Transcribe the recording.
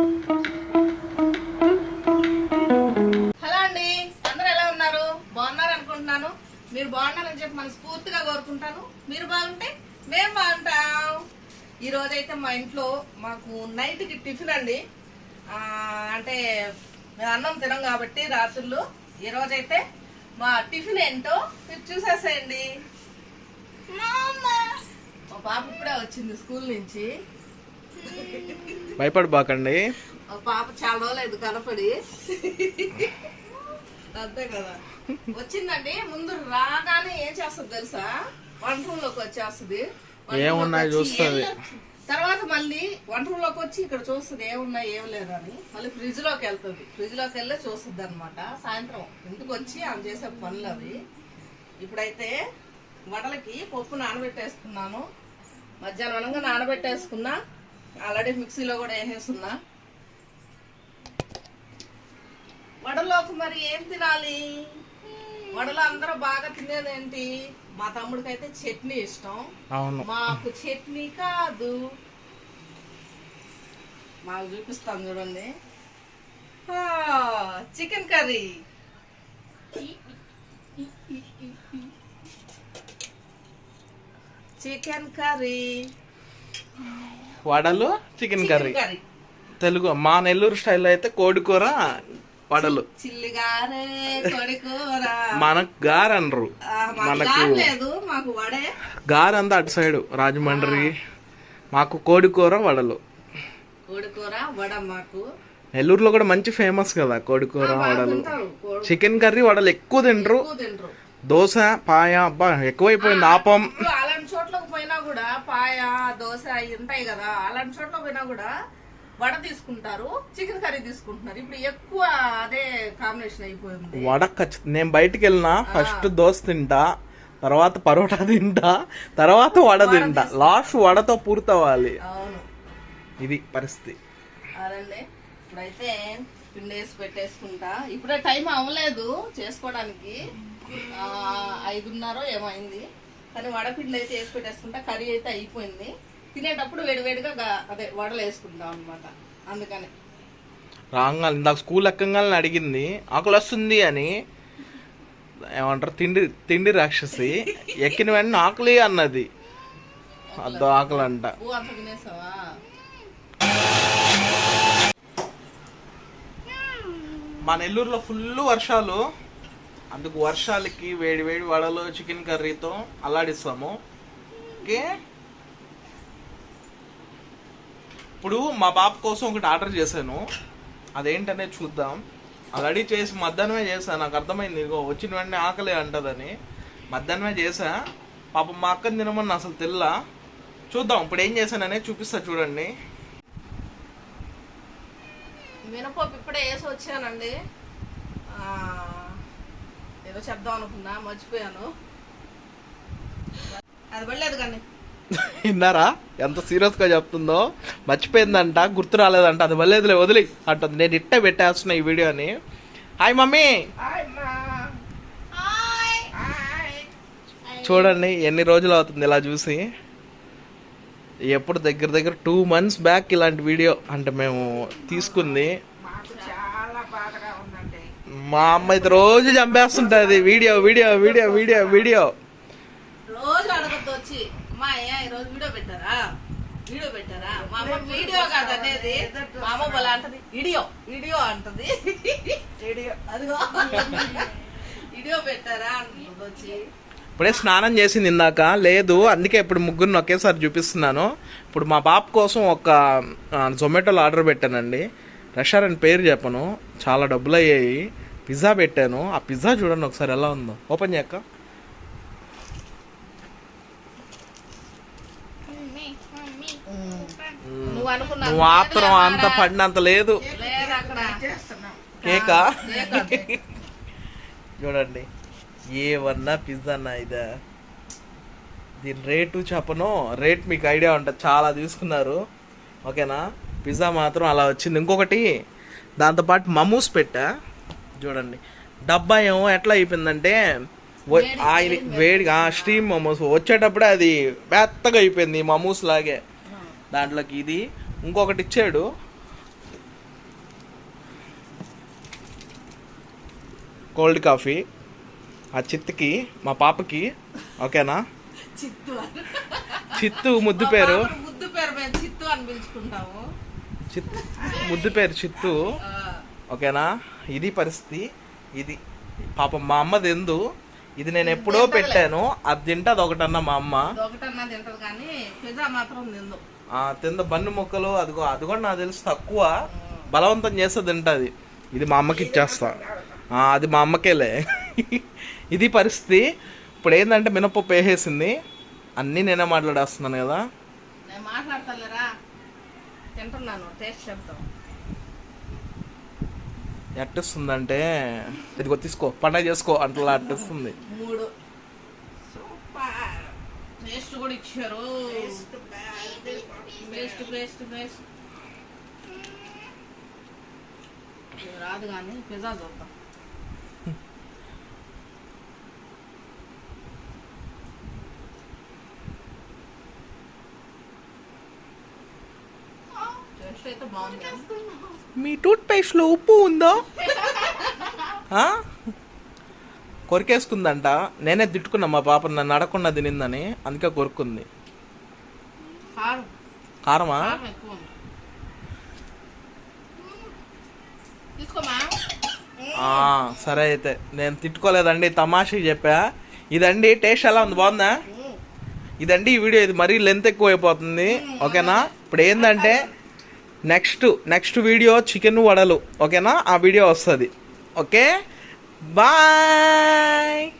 Hello అండి. అందరూ ఎలా ఉన్నారు? బాగున్నారు అనుకుంటున్నాను. మీరు బాగున్నారని చెప్పి మనస్ఫూర్తిగా కోరుకుంటాను. మీరు బాగుంటే మేము బాగుంటాం. ఈ రోజైతే మా ఇంట్లో మాకు నైట్కి టిఫిన్ అండి. అంటే మేము అన్నం తినం కాబట్టి రాత్రులు. ఈ రోజైతే మా టిఫిన్ ఏంటో మీరు చూసేసేయండి. మా పాప ఇప్పుడే వచ్చింది స్కూల్ నుంచి. భయపడబాకండి. మా పాప చాలా రోజులు కనపడి. అంతే కదా. వచ్చిందండి ముందు రాగానే ఏం చేస్తుంది తెలుసా? వంట రూమ్లోకి వచ్చేస్తుంది ఏమున్నాయి చూస్తది. తర్వాత మళ్ళీ వంట రూమ్లోకి వచ్చి ఇక్కడ చూస్తుంది ఏమున్నాయి ఏం లేదని. మళ్ళీ ఫ్రిడ్జ్లోకి వెళ్తుంది. ఫ్రిడ్జ్లోకి వెళ్ళి చూస్తుంది అనమాట సాయంత్రం ఇంటికి వచ్చి ఆమె చేసే పనులు అవి. ఇప్పుడైతే వడలకి పప్పు నానబెట్టేసుకున్నాను మధ్యాహ్నం నానబెట్టేసుకున్నా. ఆల్రెడీ మిక్సీలో కూడా వేసేస్తున్నా. వడలోకి మరి ఏం తినాలి? వడలో అందరూ బాగా తినేది ఏంటి మా తమ్ముడికి అయితే చట్నీ ఇష్టం. మాకు చట్నీ కాదు. మాకు చూపిస్తాను చూడండి. Chicken curry. Chicken curry. వడలు చికెన్ కర్రీ తెలుగు మా నెల్లూరు స్టైల్లో అయితే కోడి కూర వడలు కొడుకోర. మనకు గారు అనరు. మనకు గారు అంతా అటు సైడు రాజమండ్రి. మాకు కోడి కూర వడలు. కోడికూర వడ మాకు. నెల్లూరులో కూడా మంచి ఫేమస్ కదా కోడి కూర వడలు. చికెన్ కర్రీ వడలు ఎక్కువ తింటారు. దోశ పాయ అబ్బా ఎక్కువైపోయింది ఆపం ఇప్పుడు అలాంటి చోట్లకు పోయినా కూడా పాయ దోశ అవి ఉంటాయి కదా అలాంటి చోట్ల పోయినా కూడా వడ తీసుకుంటారు చికెన్ కర్రీ తీసుకుంటున్నారు. ఇప్పుడు ఎక్కువ అదే కాంబినేషన్ అయిపోయింది. వడ ఖచ్చితంగా నేను బయటికి వెళ్ళినా ఫస్ట్ దోశ తింటా తర్వాత పరోటా తింటా తర్వాత వడ తింటా. లాస్ట్ వడతో పూర్తవ్వాలి. అవును. ఇది పరిస్థితి. అదండి. ఇప్పుడైతే పిండి వేసి పెట్టేసుకుంటా. ఇప్పుడే టైం అవ్వలేదు చేసుకోవడానికి. ఐదున్నర ఏమైంది కానీ వడపిండి అయితే వేసి పెట్టేసుకుంటా కర్రీ అయితే అయిపోయింది. తినేటప్పుడు వేడివేడిగా అదే వడలు వేసుకుంటాం అనమాట అందుకని. రాగానే ఇందాక స్కూల్ ఎక్కగానే అడిగింది ఆకలి వస్తుంది అని. ఏమంటారు తిండి తిండి రాక్షసి ఎక్కిన వెంటనే ఆకలి అన్నది. అద్దో ఆకలి అంట మా నెల్లూరులో ఫుల్ వర్షాలు. అందుకు వర్షాలకి వేడి వేడి వడలు చికెన్ కర్రీతో అల్లాడిస్తాము. ఓకే? ఇప్పుడు మా పాప కోసం ఒకటి ఆర్డర్ చేశాను. అదేంటనేది చూద్దాం. ఆల్రెడీ చేసి మధ్యాహ్నమే చేశాను నాకు అర్థమైంది. ఇదిగో వచ్చిన వెంటనే ఆకలి అంటదని. మధ్యాహ్నమే చేశా. పాపం మా అక్కని తినమని అసలు తెల్లా. చూద్దాం ఇప్పుడు ఏం చేశాననే చూపిస్తా చూడండి. మినపప్పు ఇప్పుడే వేసి వచ్చానండి. ఏదో చెప్దాం అనుకున్నా మర్చిపోయాను. అది పడలేదు కానీ. విన్నారా? ఎంత సీరియస్గా చెప్తుందో? మర్చిపోయిందంట గుర్తు రాలేదంట అది వల్లేదులే వదిలి అంటుంది. నేను ఇట్టే పెట్టేస్తున్నా ఈ వీడియోని. Hi mummy! చూడండి ఎన్ని రోజులు అవుతుంది ఇలా చూసి. ఎప్పుడు దగ్గర దగ్గర టూ మంత్స్ బ్యాక్ ఇలాంటి వీడియో అంటే మేము తీసుకుంది మాకు చాలా బాధగా ఉందండి మా అమ్మ అయితే రోజు చంపేస్తుంటది. Video video video video video. రోజు అడగద్దు వచ్చి. మా అయ్యా ఈరోజు వీడియో పెట్టారా? వీడియో పెట్టారా? మా అమ్మ వీడియో కాదు అనేది మా అమ్మ బలా అంటది వీడియో వీడియో అంటది. వీడియో. అదిగో. వీడియో పెట్టారా? అంటుంది వచ్చి. ఇప్పుడే స్నానం చేసింది ఇందాక. లేదు అందుకే ఇప్పుడు ముగ్గురిని ఒకేసారి చూపిస్తున్నాను. ఇప్పుడు మా పాప కోసం ఒక జొమాటోలో ఆర్డర్ పెట్టానండి. రెస్టారెంట్ పేరు చెప్పను. చాలా డబ్బులు అయ్యాయి. పిజ్జా పెట్టాను. ఆ పిజ్జా చూడండి ఒకసారి ఎలా ఉందో. ఓపెన్ చేయక్క నువ్వు ఆత్రం అంత పడినంత లేదు. కేకా. చూడండి. ఏవన్నా పిజ్జా అన్న ఇదా? దీని రేటు చెప్పను. రేట్ మీకు ఐడియా ఉంటుంది చాలా తీసుకున్నారు. ఓకేనా? పిజ్జా మాత్రం అలా వచ్చింది. ఇంకొకటి దాంతోపాటు మమూస్ పెట్టా. చూడండి. డబ్బా ఏమో ఎట్లా అయిపోయిందంటే ఆయిల్ వేడిగా స్టీమ్ మమోస్ వచ్చేటప్పుడే అది మెత్తగా అయిపోయింది మమోస్ లాగే. దాంట్లోకి ఇది ఇంకొకటి ఇచ్చాడు. Cold coffee. ఆ చిత్తుకి మా పాపకి ఓకేనా? చిత్తు ముద్దు పేరు. ముద్దు పేరు చిత్తు అని పిలుచుకుంటాము. చిత్తు ముద్దు పేరు చిత్తు. ఓకేనా? ఇది పరిస్థితి. ఇది పాపం మా అమ్మ తిందు. ఇది నేను ఎప్పుడో పెట్టాను. అది తింటది ఒకటన్నా మా అమ్మ. తిందు. బన్ను ముక్కలు అదిగో అది కూడా నాకు తెలిసి తక్కువ. బలవంతం చేస్తే తింటది. ఇది మా అమ్మకి ఇచ్చేస్తా. అది మా అమ్మకేలే. ఇది పరిస్థితి. ఇప్పుడు ఏంటంటే మినపప్పు వేసేసింది. అన్నీ నేనే మాట్లాడేస్తున్నాను కదా. తింటున్నాను. టేస్ట్ చెప్తాం ఎట్టిస్తుందంటే ఇదిగో తీసుకో పండగ చేసుకో అంటలా అట్టిస్తుంది. మూడు. సూపర్. టేస్ట్ కూడా ఇచ్చారు. బెస్ట్ బెస్ట్ బెస్ట్ ఇది రాదు కానీ పిజ్జా చూద్దాం. టేస్ట్ అయితే బాగుంది. మీ టూత్ పేస్ట్లో ఉప్పు ఉందా? కొరికేసుకుందంట. నేనే తిట్టుకున్నా మా పాప నన్ను అడగకుండా తినిందని. అందుకే కొరుక్కుంది. కారం. కారమా? సరే అయితే. నేను తిట్టుకోలేదండి తమాషకి చెప్పా. ఇదండి టేస్ట్ ఎలా ఉంది? బాగుందా? ఇదండి ఈ వీడియో ఇది మరీ లెంత్ ఎక్కువ అయిపోతుంది ఓకేనా? ఇప్పుడు ఏంటంటే నెక్స్ట్ నెక్స్ట్ వీడియో చికెన్ వడలు ఓకేనా? ఆ వీడియో వస్తుంది. ఓకే? బాయ్!